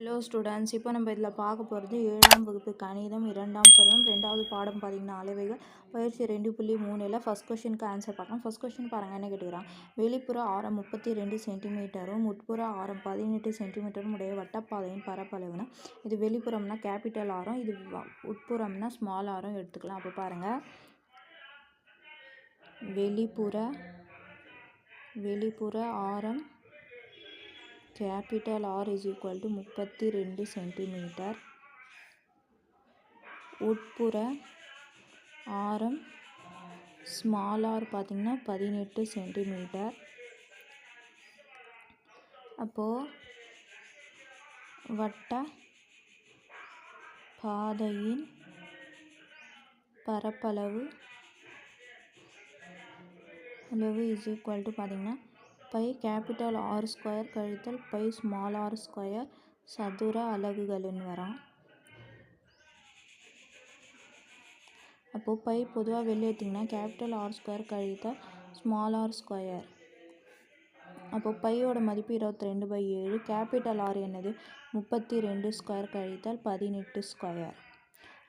Hello students இப்போ நம்ம இதில் பார்க்க போகிறது ஏழாம் வகுப்பு கணிதம் இரண்டாம் பருவம் ரெண்டாவது பாடம் பார்த்தீங்கன்னா அளவைகள் பயிற்சி ரெண்டு புள்ளி மூணில் ஃபஸ்ட் கொஷினுக்கு ஆன்சர் பார்க்கலாம். ஃபஸ்ட் கொஷின் பாருங்கள் என்ன கேட்டுக்கிறான்? வெளிப்புற ஆரம் முப்பத்தி ரெண்டு சென்டிமீட்டரும் உட்புற ஆரம் பதினெட்டு சென்டிமீட்டரும் உடைய வட்டப்பாதையின் பரப்பளவுனா இது வெளிப்புறம்னா கேபிட்டல் ஆரம் இது உட்புறம்னா ஸ்மால் ஆரம் எடுத்துக்கலாம். அப்போ பாருங்கள் வெளிப்புற வெளிப்புற ஆரம் capital R is equal to முப்பத்தி ரெண்டு சென்டிமீட்டர். உட்புற ஆரம் ஸ்மால் ஆர் பார்த்திங்கன்னா பதினெட்டு சென்டிமீட்டர். அப்போது வட்ட பாதையின் பரப்பளவு அளவு இஸ் ஈக்குவல் டு பார்த்திங்கன்னா பை கேபிட்டல் ஆர் ஸ்கொயர் கழித்தல் பை ஸ்மால் ஆர் ஸ்கொயர் சதுர அலகுகள்னு வரும் அப்போது பை பொதுவாக வெளியே எடுத்திங்கன்னா கேபிட்டல் ஆர் ஸ்கொயர் கழித்தல் ஸ்மால் ஆர் ஸ்கொயர். அப்போது பையோட மதிப்பு இருபத்தி ரெண்டு பை ஏழு கேபிட்டல் ஆர் என்னது? முப்பத்தி ரெண்டு ஸ்கொயர் கழித்தல் பதினெட்டு ஸ்கொயர்.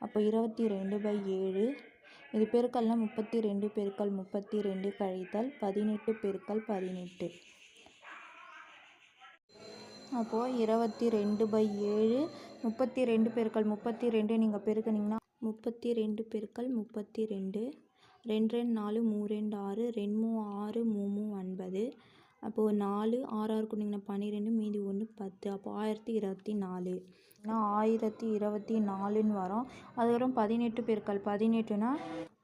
அப்போ இருபத்தி ரெண்டு பை ஏழு இது பெருக்கல்னால் முப்பத்தி ரெண்டு பெருக்கல் முப்பத்தி ரெண்டு கழித்தல் பதினெட்டு பெருக்கல் பதினெட்டு. அப்போது இருபத்தி ரெண்டு பை ஏழு முப்பத்தி ரெண்டு பெருக்கல் முப்பத்தி ரெண்டு நீங்கள் பெருக்குனீங்கன்னா முப்பத்தி ரெண்டு பெருக்கல் முப்பத்தி ரெண்டு ரெண்டு ரெண்டு நாலு மூ ரெண்டு ஆறு ரெண்டு மூ ஆறு மூ மூ ஒன்பது அப்போது நாலு ஆறு ஆறு கொடுத்தீங்கன்னா பன்னிரெண்டு மீதி ஒன்று பத்து. அப்போ ஆயிரத்தி இருபத்தி நாலு. ஏன்னா ஆயிரத்தி இருபத்தி நாலுன்னு வரும். அதுக்கப்புறம் பதினெட்டு பெருக்கல் பதினெட்டுனா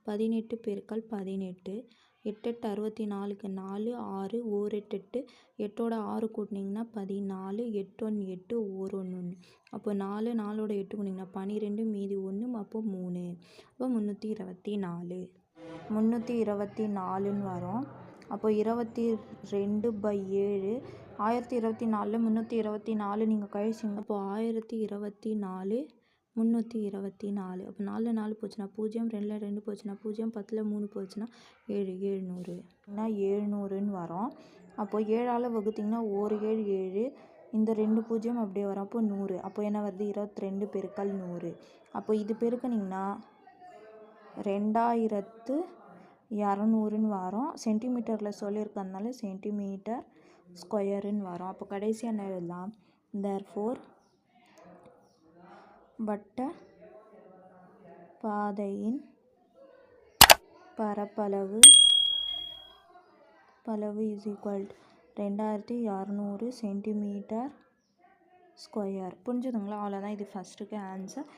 பதினெட்டு பெருக்கல் பதினெட்டு. எட்டு எட்டு அறுபத்தி நாலுக்கு நாலு ஆறு ஓர் எட்டு எட்டு. எட்டோட ஆறு கூட்டினீங்கன்னா பதினாலு எட்டு ஒன்று எட்டு ஓர் ஒன்று ஒன்று. அப்போ நாலு நாலோட எட்டு கூட்டிங்கன்னா பன்னிரெண்டு மீதி ஒன்று அப்போ மூணு. அப்போ முந்நூற்றி இருபத்தி நாலு. முந்நூற்றி இருபத்தி நாலுன்னு வரும். அப்போ இருபத்தி ரெண்டு பை ஏழு ஆயிரத்தி இருபத்தி நாலில் முந்நூற்றி இருபத்தி நாலு நீங்கள் கழிச்சிங்க. அப்போ ஆயிரத்தி இருபத்தி நாலு முந்நூற்றி இருபத்தி நாலு. அப்போ நாலில் நாலு போச்சுன்னா பூஜ்ஜியம் ரெண்டில் ரெண்டு போச்சுன்னா பூஜ்ஜியம் பத்தில் மூணு போச்சுன்னா ஏழு ஏழ்நூறு ஏழ்நூறுன்னு வரும். அப்போது ஏழால் வகுத்திங்கன்னா ஒரு ஏழு ஏழு. இந்த ரெண்டு பூஜ்ஜியம் அப்படியே வரும். அப்போ நூறு. அப்போ என்ன வருது? இருபத்தி ரெண்டு பெருக்கல் நூறு. அப்போ இது பெருக்குனிங்கன்னா ரெண்டாயிரத்து இரநூறுன்னு வரும். சென்டிமீட்டரில் சொல்லியிருக்கறதுனால சென்டிமீட்டர் ஸ்கொயருன்னு வரும். அப்போ கடைசியாக என்ன எழுதலாம்? தேர் ஃபோர் வட்ட பாதையின் பரப்பளவு பளவு இஸ் ஈக்குவல் ரெண்டாயிரத்தி இரநூறு சென்டிமீட்டர் ஸ்கொயர். புரிஞ்சுதுங்களா? அவ்வளோதான் இது ஃபஸ்ட்டுக்கு ஆன்சர்